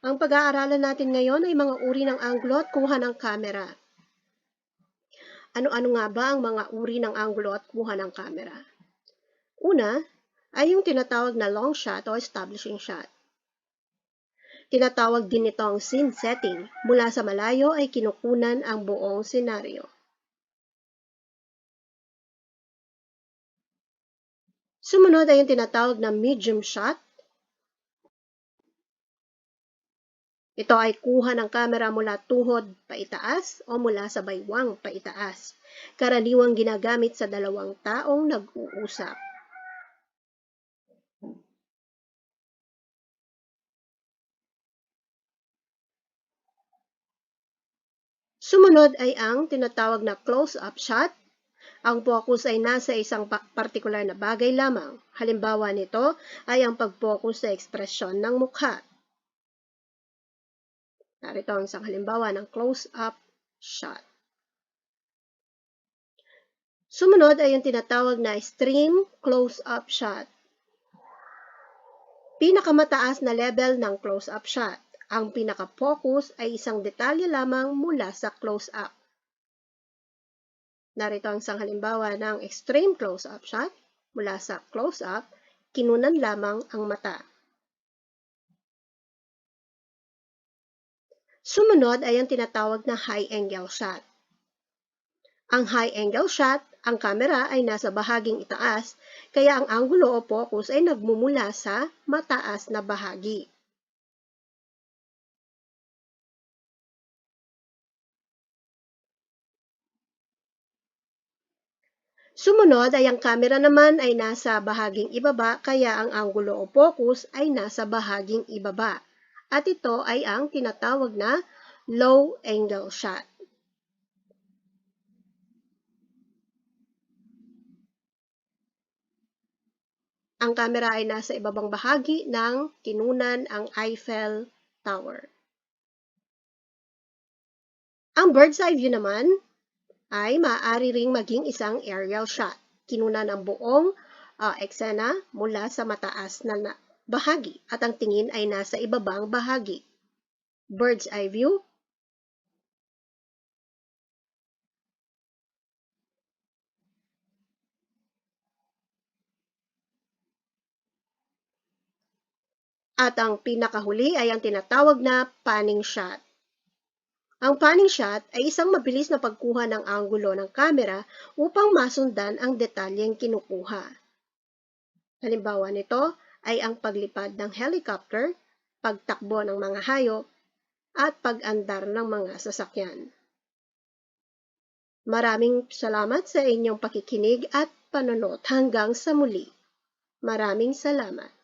Ang pag-aaralan natin ngayon ay mga uri ng anggulo at kuha ng kamera. Ano-ano nga ba ang mga uri ng anggulo at kuha ng kamera? Una ay yung tinatawag na long shot o establishing shot. Tinatawag din ito ang scene setting. Mula sa malayo ay kinukunan ang buong senaryo. Sumunod ay yung tinatawag na medium shot. Ito ay kuha ng kamera mula tuhod paitaas o mula sa baywang paitaas. Karaniwang ginagamit sa dalawang taong nag-uusap. Sumunod ay ang tinatawag na close-up shot. Ang focus ay nasa isang partikular na bagay lamang. Halimbawa nito ay ang pag-focus sa ekspresyon ng mukha. Narito ang isang halimbawa ng close-up shot. Sumunod ay yung tinatawag na extreme close-up shot. Pinakamataas na level ng close-up shot. Ang pinaka-focus ay isang detalye lamang mula sa close-up. Narito ang isang halimbawa ng extreme close-up shot. Mula sa close-up, kinunan lamang ang mata. Sumunod ay ang tinatawag na high-angle shot. Ang high-angle shot, ang kamera ay nasa bahaging itaas, kaya ang anggulo o focus ay nagmumula sa mataas na bahagi. Sumunod ay ang camera naman ay nasa bahaging ibaba kaya ang anggulo o focus ay nasa bahaging ibaba. At ito ay ang tinatawag na low angle shot. Ang camera ay nasa ibabang bahagi ng kinunan ang Eiffel Tower. Ang bird's eye view naman ay maaari ring maging isang aerial shot. Kinunan ang buong uh, eksena mula sa mataas na, na bahagi at ang tingin ay nasa ibabang bahagi. Bird's eye view. At ang pinakahuli ay ang tinatawag na panning shot. Ang panning shot ay isang mabilis na pagkuha ng anggulo ng kamera upang masundan ang detalyeng kinukuha. Halimbawa nito ay ang paglipad ng helicopter, pagtakbo ng mga hayop, at pag-andar ng mga sasakyan. Maraming salamat sa inyong pakikinig at panonood hanggang sa muli. Maraming salamat.